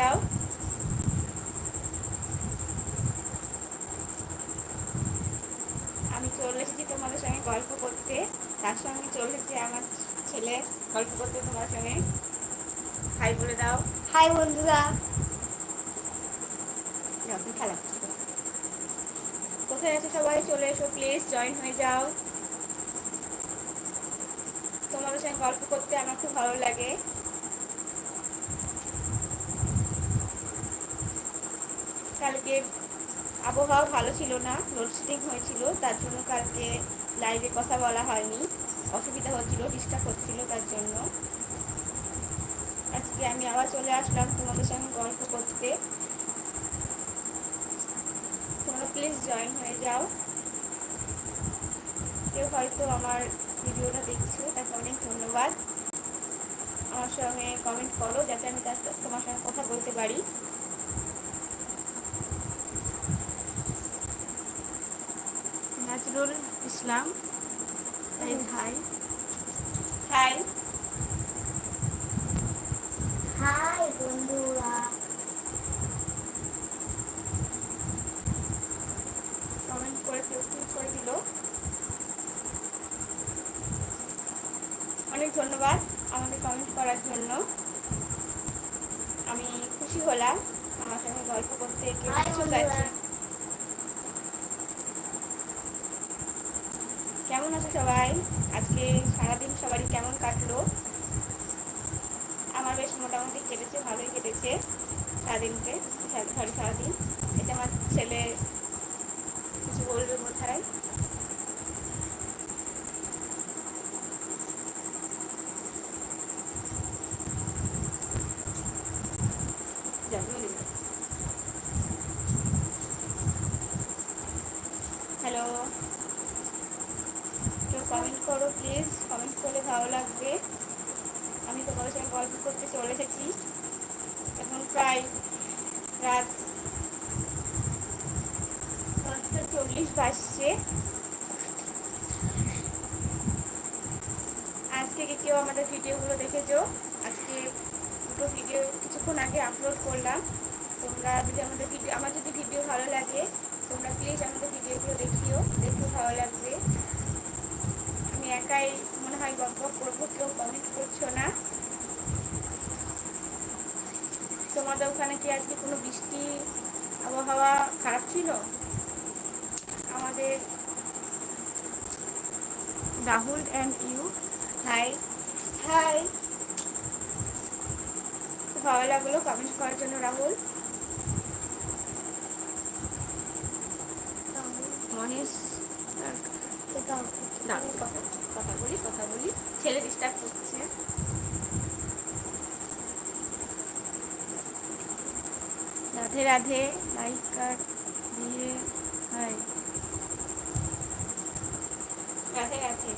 যাও। আমি চলে এসেছি তোমাদের সঙ্গে গল্প করতে। তার সঙ্গে চলে এসেছি আমার ছেলে গল্প করতে তোমার সঙ্গে। হাই বলে দাও। হাই বন্ধুরা। খেলা। কোথায় আছে সবাই? চলে এসো প্লিজ জয়েন হয়ে যাও। তোমাদের সঙ্গে গল্প করতে আমার খুব ভালো লাগে কালকে আবহাওয়া ভালো ছিল না লোডশেডিং হয়েছিল, তার জন্য কালকে লাইভে কথা বলা হয়নি। অসুবিধা হচ্ছিল ডিস্টার্ব হচ্ছিল তার জন্য। আজকে আমি আবার চলে আসলাম তোমাদের সঙ্গে গল্প করতে। তোমরা প্লিজ জয়েন হয়ে যাও। কেউ হয়তো আমার ভিডিওটা দেখছ, তাকে অনেক ধন্যবাদ। আমার সঙ্গে কমেন্ট করো, যাতে আমি তার তোমার সঙ্গে কথা বলতে পারি। Islam করলাম। তোমরা যদি আমাদের ভিডিও আমার যদি ভিডিও ভালো লাগে তোমরা প্লিজ আমাদের ভিডিওগুলো দেখিও দেখতে ভালো লাগবে। আমি একাই মনে হয় গল্প করব কেউ কমেন্ট করছ না। তোমাদের ওখানে কি আজকে কোনো বৃষ্টি আবহাওয়া খারাপ ছিল? আমাদের Rahul and you hi hi খুব ভালো লাগল কমেন্ট করার জন্য রাহুল। মহেশ না কথা বলি কথা বলি। ছেলে ডিস্টার্ব করছে। রাধে রাধে লাইক কার্ড দিয়ে হাই রাধে রাধে।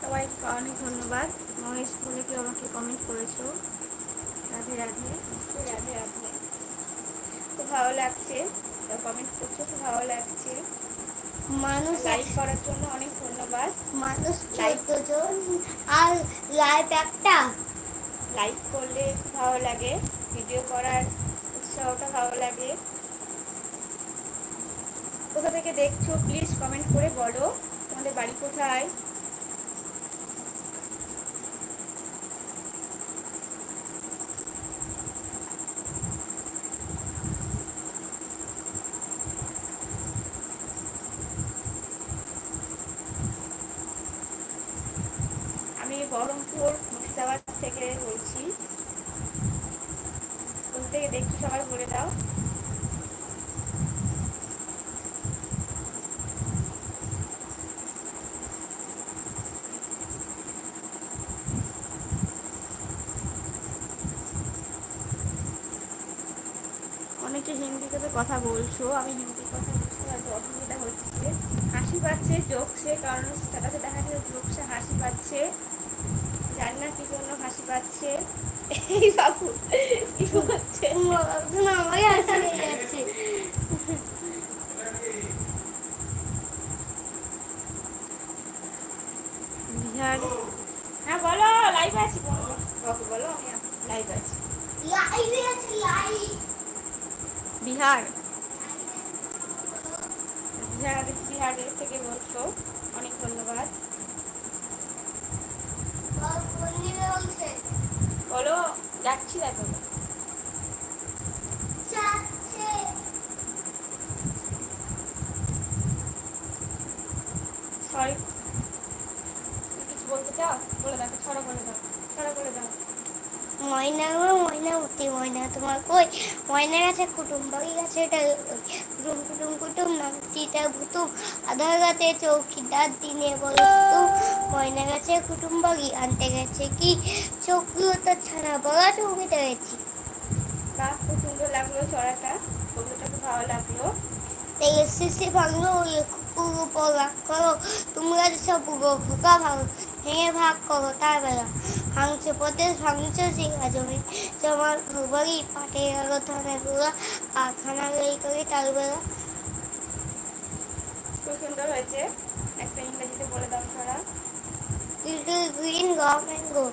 সবাইকে অনেক ধন্যবাদ। মহেশ কেউ আমাকে কমেন্ট করেছ। রাধে রাধে। রাধে রাধে। খুব ভালো লাগছে। কমেন্ট করছ খুব ভালো লাগছে। মানুষ লাইক করার জন্য অনেক ধন্যবাদ। মানুষ চোদ্দ জন আর লাইভ একটা। লাইক করলে ভালো লাগে। ভিডিও করার উৎসাহটা ভালো লাগে। কোথা থেকে দেখছ প্লিজ কমেন্ট করে বলো। তোমাদের বাড়ি কোথায় আমি বহরমপুর মুর্শিদাবাদ থেকে বলছি কোথা থেকে দেখছি সবাই বলে দাও অনেকে হিন্দিতে তো কথা বলছো, আমি হিন্দি কথা বলছি পারছি অসুবিধা হচ্ছে হাসি পাচ্ছে চোখছে কারণ স্ট্যাটাসে দেখা যাচ্ছে চোখছে হাসি পাচ্ছে জানি না কি জন্য হাসি পাচ্ছে, এই বাবু কি হচ্ছে। হাসি পেয়ে যাচ্ছে বিহার হ্যাঁ বলো লাইভ আছি বলো বলো, বলো আমি আছি। লাইভ আছে লাইভে আছে লাইভ বিহার। বিহার বিহারের থেকে বলছো? অনেক ধন্যবাদ। বলো যাচ্ছি দেখো যাচ্ছে সরি কিছু বলতে চাও বলে দেখো ছড়া বলে দাও ছড়া বলে দাও ময়না গো ময়না উঠি ময়না তোমার কই কুটুম কুটুম নামটিটা ভুতুম আধার গাছে চৌকিদার দিনে বলো ময়না গাছে আনতে গেছে কি? চৌকিও তো ছানা বড়া চৌকিতে গেছি। বাহ খুব সুন্দর লাগল খুব ভালো লাগল। তাই এসএসসি ভাঙলো কুকুর উপর রাগ করো তোমরা ভেঙে ভাগ করো তার বেলা। হাংছে পথে হাংছে সিং আজমে জমার ভুবাগি পাটে গেলো থানে গুলা আখানা গেলি করে তাল বেলা। খুব সুন্দর হয়েছে। বলে দাও Sara. Pickle green mango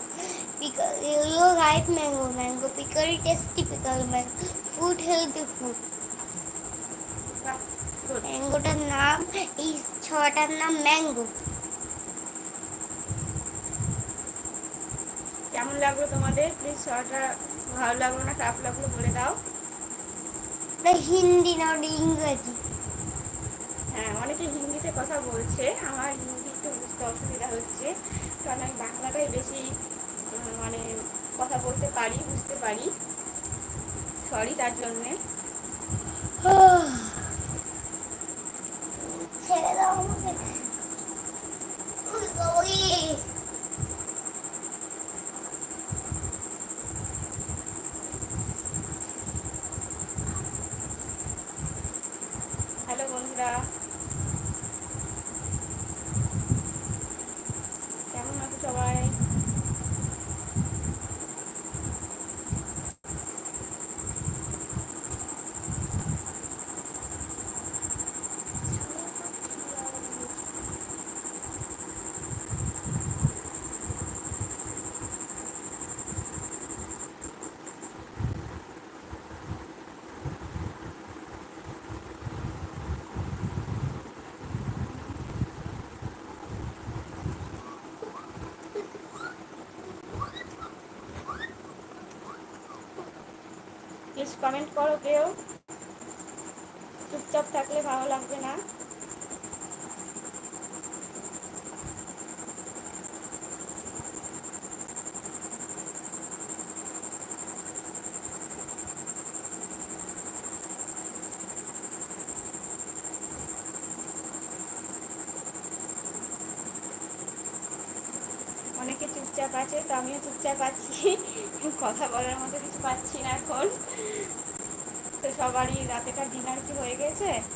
yellow right mango mango পিকারি tasty pickle mango food healthy food ম্যাঙ্গোটার নাম এই ছটার নাম ম্যাঙ্গো কেমন লাগল তোমাদের? প্লিজ ছড়াটা ভালো লাগল না খারাপ লাগল বলে দাও। হিন্দি না ইংরেজি। হ্যাঁ অনেকে হিন্দিতে কথা বলছে আমার হিন্দি একটু বুঝতে অসুবিধা হচ্ছে কারণ আমি বাংলাটাই বেশি মানে কথা বলতে পারি বুঝতে পারি সরি তার জন্যে ছেড়ে দাও আমাকে ওই হ্যালো বন্ধুরা কেমন আছো সবাই প্লিজ কমেন্ট করো কেউ। চুপচাপ থাকলে ভালো লাগবে না অনেকে চুপচাপ আছে তো আমিও চুপচাপ আছি কথা বলার মতো কিছু পাচ্ছি না এখন তো সবারই রাতেকার ডিনার কি গেছে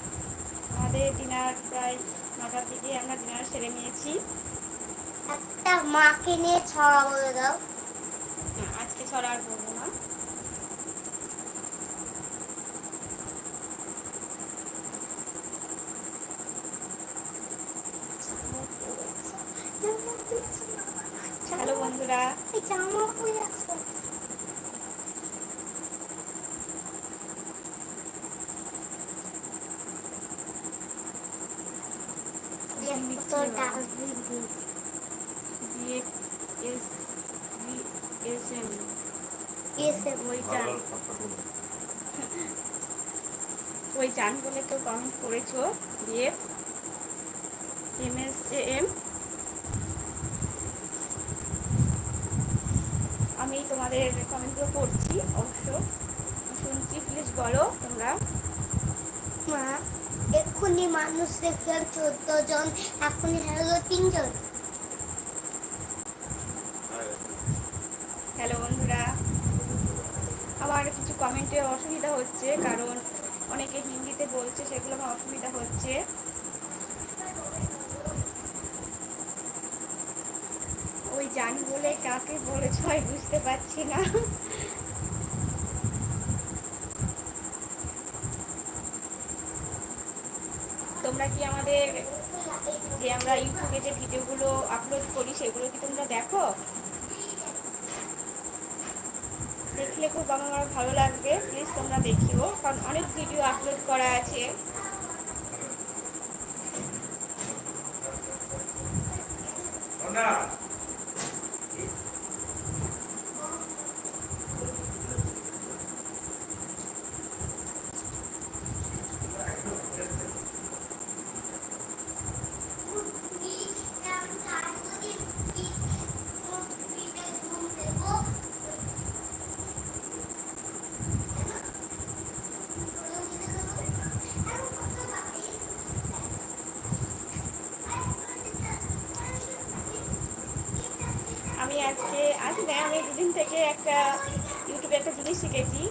আমাদের ডিনার প্রায় নটার দিকে আমরা ডিনার সেরে নিয়েছি। একটা মাকে নিয়ে ছড়া বলে দাও। আজকে ছড়া আর বলব না হ্যালো বন্ধুরা জামা পরে আছো তো ডাস্টবিন দিয়েছি B A S B S M এসে ওই চান ওই চান বলে। কেউ কমেন্ট করেছ B A M S A M আমি তোমাদের কমেন্টগুলো পড়ছি অবশ্য। শুনছি প্লিজ বলো তোমরা। মা এক্ষুনি মানুষ দেখলাম চোদ্দ জন এখনই হলো তিনজন হ্যালো বন্ধুরা আমার কিছু কমেন্টে অসুবিধা হচ্ছে, কারণ অনেকে হিন্দিতে বলছে, সেগুলো আমার অসুবিধা হচ্ছে। ওই জানি বলে কাকে বলেছ বুঝতে পারছি না তোমরা কি আমাদের যে আমরা ইউটিউবে যে ভিডিওগুলো আপলোড করি সেগুলো কি তোমরা দেখো দেখলে খুব আমার ভালো লাগবে প্লিজ তোমরা দেখিও কারণ অনেক ভিডিও আপলোড করা আছে আমি আজকে আজ না আমি দুদিন থেকে একটা ইউটিউবে একটা জিনিস শিখেছি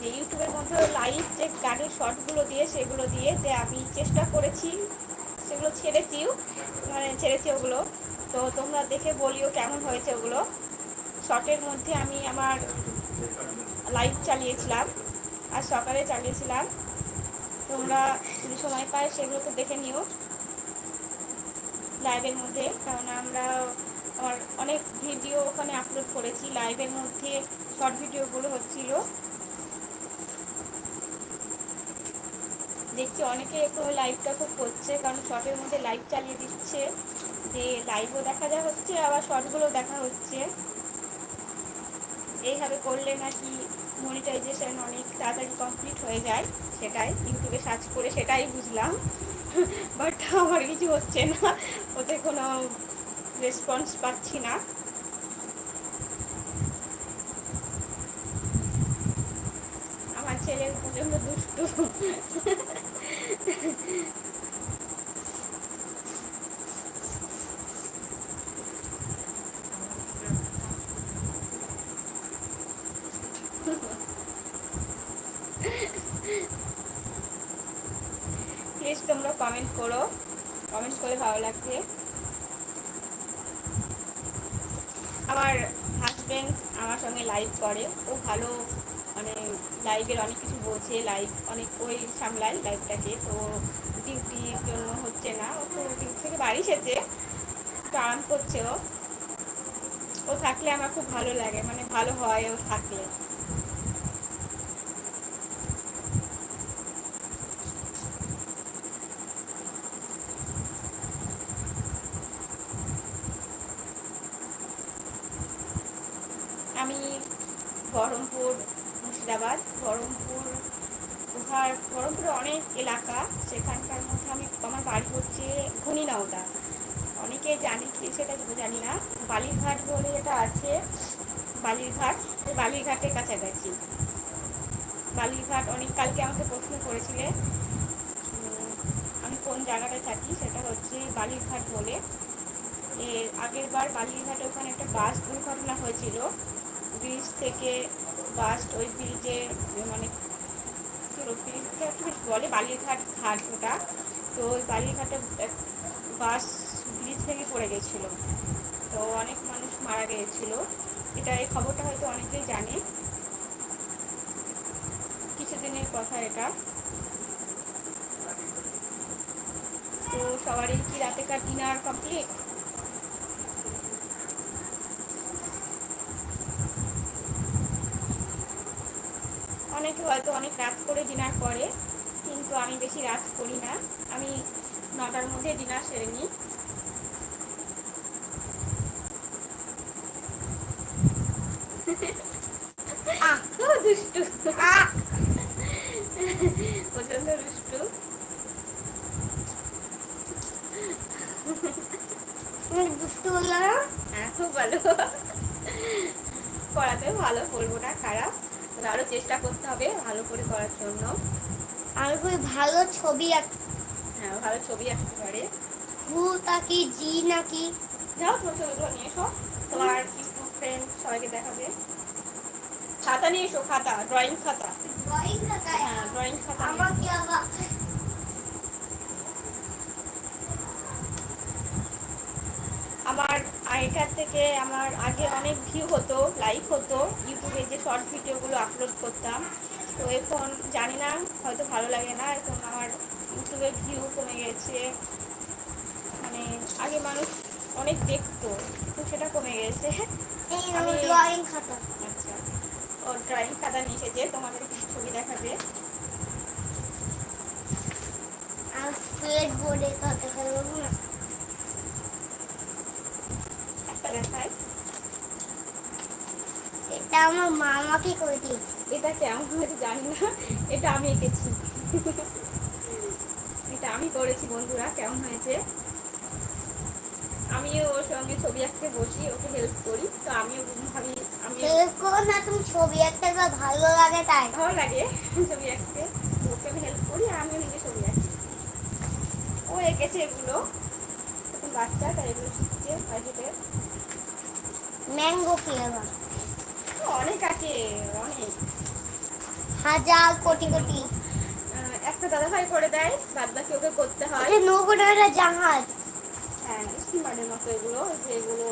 যে ইউটিউবের মধ্যে লাইভ যে গানের শর্টগুলো দিয়ে সেগুলো দিয়ে যে আমি চেষ্টা করেছি, সেগুলো ছেড়েছিও মানে ছেড়েছি ওগুলো। তো তোমরা দেখে বলিও কেমন হয়েছে ওগুলো। শর্টের মধ্যে আমি আমার লাইভ চালিয়েছিলাম, আর সকালে চালিয়েছিলাম। তোমরা যদি সময় পায় সেগুলো তো দেখে নিও। লাইভের মধ্যে, কারণ আমরা আমার অনেক ভিডিও ওখানে আপলোড করেছি। লাইভের মধ্যে শর্ট ভিডিওগুলো হচ্ছিল। দেখছি অনেকে একটু লাইভটা খুব করছে, কারণ শর্টের মধ্যে লাইভ চালিয়ে দিচ্ছে। যে লাইভও দেখা যা হচ্ছে, আবার শর্টগুলো দেখা হচ্ছে। এইভাবে করলে নাকি মনিটাইজেশন অনেক তাড়াতাড়ি কমপ্লিট হয়ে যায়, সেটাই ইউটিউবে সার্চ করে সেটাই বুঝলাম। বাট আমার কিছু হচ্ছে না, ওতে কোনো রেসপন্স পাচ্ছি না। আমার ছেলে প্রচণ্ড দুষ্টু। প্লিজ তোমরা কমেন্ট করো। কমেন্ট করে ভালো লাগবে। আমার হাজব্যান্ড আমার সঙ্গে লাইভ করে। ও ভালো মানে লাইভের অনেক কিছু বোঝে লাইভ অনেক ওই সামলায় লাইভটাকে, তো ডিউটির জন্য হচ্ছে না, ও তো ডিউটি থেকে বাড়ি এসেছে তো আরাম করছে ও। ও থাকলে আমার খুব ভালো লাগে মানে ভালো হয় ও থাকলে আমি বহরমপুর মুর্শিদাবাদ বহরমপুর উহার বহরমপুরে অনেক এলাকা সেখানকার মধ্যে আমি আমার বাড়ি হচ্ছে ঘনিনাওদা অনেকে জানে কি সেটা তো জানি না বালিরঘাট বলে যেটা আছে বালিরঘাটের কাছাকাছি। বালিরঘাট অনেক কালকে আমাকে প্রশ্ন করেছিলে আমি কোন জায়গাটায় থাকি সেটা হচ্ছে বালিরঘাট বলে। এর আগের বার বালিরঘাটে ওখানে একটা বাস দুর্ঘটনা হয়েছিল। ব্রিজ থেকে বাস ওই ব্রিজে মানে ব্রিজটা বলে বালিরঘাট ঘাট ওটা। তো ওই বালিরঘাটে এক বাস ব্রিজ থেকে পড়ে গেছিল। তো অনেক মানুষ মারা গিয়েছিল। এটা এই খবরটা হয়তো অনেকেই জানে। কিছুদিনের কথা এটা। তো সবারই কি রাতে রাতেকার ডিনার কমপ্লিট অনেকে হয়তো অনেক রাত করে ডিনার করে, কিন্তু আমি বেশি রাত করি না। আমি নটার মধ্যে ডিনার সেরে নিই আহ, ও দুষ্টু আহ, প্রচণ্ড দুষ্টু তুমি দুষ্টু বলল না হ্যাঁ খুব ভালো পড়াতে ভালো বলব না খারাপ। তবে আরও চেষ্টা করতে হবে ভালো করে করার জন্য। আমি খুব ভালো ছবি হ্যাঁ ভালো ছবি আঁকতে পারে। হু নাকি জি নাকি যাও তোমার ছবিগুলো নিয়ে এসো। তোমার ফ্রেন্ড সবাইকে দেখাবে? খাতা নিয়ে এসো খাতা ড্রয়িং খাতা। ড্রয়িং হ্যাঁ ড্রয়িং খাতা আমাকে আবার আমার আগেকার থেকে আমার আগে অনেক ভিউ হতো লাইক হতো যে শর্ট ভিডিওগুলো আপলোড করতাম তো এখন জানি না হয়তো ভালো লাগে না এখন আমার ইউটিউবে ভিউ কমে গেছে। মানে আগে মানুষ অনেক দেখতো তো সেটা কমে গেছে। এই আমি- ড্রয়িং খাতা। আচ্ছা ওর ড্রয়িং খাতা নিয়ে এসেছে তোমাদের কিছু ছবি দেখাবে? আর স্কেট বোর্ডে খেলব না একটা দেখায় এটা আমার মামাকে করে দিয়েছে এটা কেমন হয়েছে জানি না। এটা আমি এঁকেছি। এটা আমি করেছি বন্ধুরা কেমন হয়েছে? আমিও ওর সঙ্গে ছবি আঁকতে বসি ওকে হেল্প করি। তো আমিও ভাবি আমি হেল্প করো না তুমি ছবি যা ভালো লাগে তাই। ভালো লাগে ছবি আঁকতে। ওকে আমি হেল্প করি আর আমিও নিজে ছবি আঁকি। ও এঁকেছে এগুলো। বাচ্চা তাই এগুলো শিখছে বাজেটে ম্যাঙ্গো ফ্লেভার অনেক আছে অনেক। হাজার কোটি কোটি। একটা দাদা ভাই করে দেয় বাদ বাকি ওকে করতে হয়। এটা নৌকোটা একটা জাহাজ। হ্যাঁ স্টিমারের মতো এগুলো যেগুলো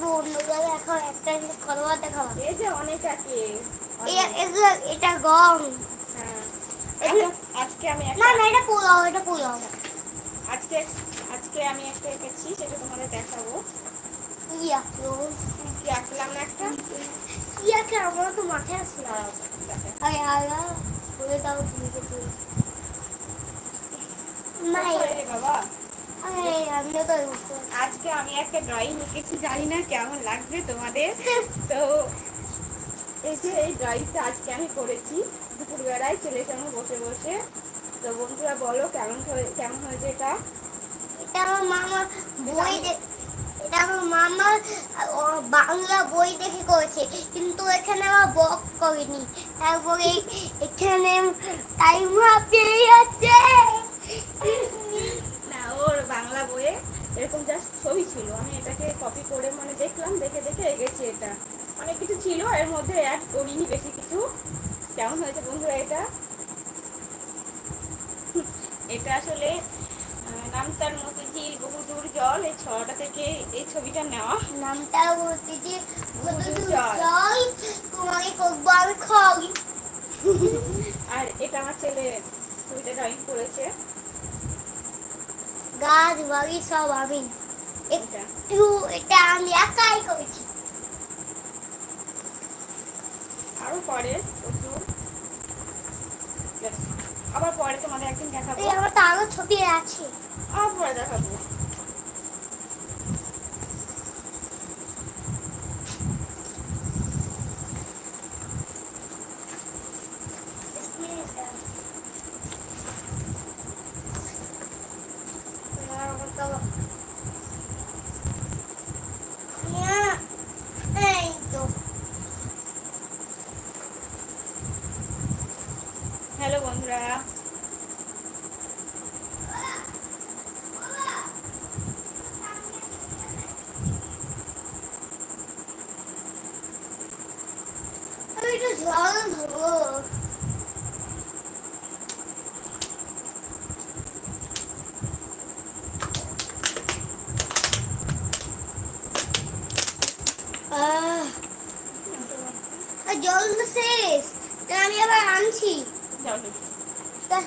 বন্ধুরা দেখো একটা করবা দেখাবো এই যে অনেক আছে এগুলো এটা গম। হ্যাঁ। আজকে আমি না না এটা পোলাও এটা পোলাও। আজকে আজকে আমি একটা এঁকেছি সেটা তোমাদের দেখাবো। কি আঁকলাম একটা আমার তো মাথায়। আরে বলে দাও তুমি। আজকে আমি একটা ড্রয়িং এঁকেছি জানি না কেমন লাগবে তোমাদের তো এই যে এই ড্রয়িংটা আজকে আমি করেছি দুপুরবেলায় ছেলের সঙ্গে বসে বসে তো বন্ধুরা বলো কেমন কেমন হয়েছে এটা এটা আমার মামা বই আমার মামা বাংলা বই দেখে করেছে, কিন্তু এখানে আমার বক করেনি। তারপরে এখানে টাইম হাঁপিয়ে যাচ্ছে। না, ওর বাংলা বইয়ে এরকম জাস্ট ছবি ছিল। আমি এটাকে কপি করে মানে দেখলাম, দেখে দেখে এগেছি এটা। অনেক কিছু ছিল, এর মধ্যে অ্যাড করিনি বেশি কিছু। কেমন হয়েছে বন্ধুরা এটা? এটা আসলে নামতার মতো ঝিল জল এই ছটা থেকে এই ছবিটা নেওয়া। নামটা বলতে যে জল। তোমাকে করব আমি খাই আর এটা আমার ছেলে ছবিটা ড্রয়িং করেছে। গাছ বাড়ি সব আমি। একটু এটা আমি একাই করেছি। আরও পরে প্রচুর। আবার পরে তোমাদের একদিন দেখাবো। আমার তো আরও ছবি আছে। আবার পরে দেখাবো এই তো হ্যালো বন্ধুরা আমি একটু জল ধরবো আহ, আর জল তো শেষ তা আমি আবার আনছি যাও দেখি। ঠিক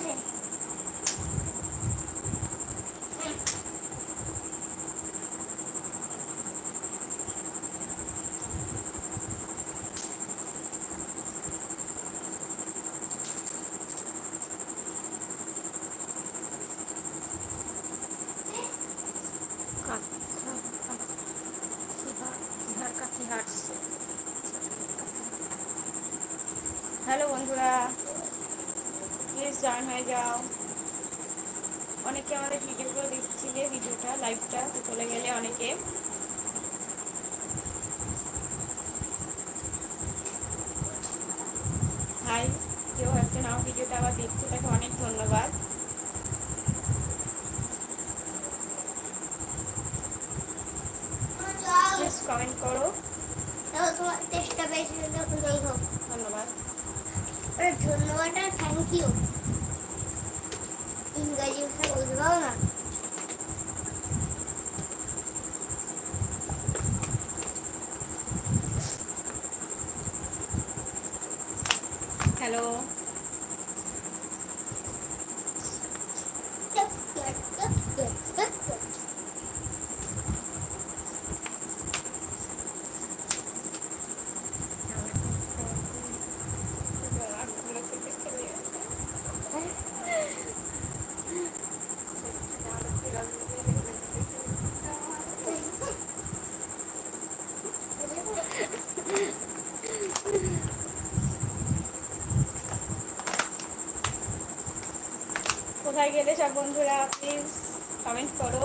আছে হ্যালো বন্ধুরা প্লিজ জয়েন হয়ে যাও। অনেকে আমাদের ভিডিওগুলো দেখছিলে ভিডিওটা লাইভটা তো চলে গেলে অনেকে। হাই কেউ একজন আমার ভিডিওটা আবার দেখছে তাকে অনেক ধন্যবাদ। কমেন্ট করো। তোমার ধন্যবাদ। ধন্যবাদ আর থ্যাংক ইউ ইংরাজি ভাষা বলতে পারো না হ্যালো কোথায় গেলে সব বন্ধুরা প্লিজ কমেন্ট করো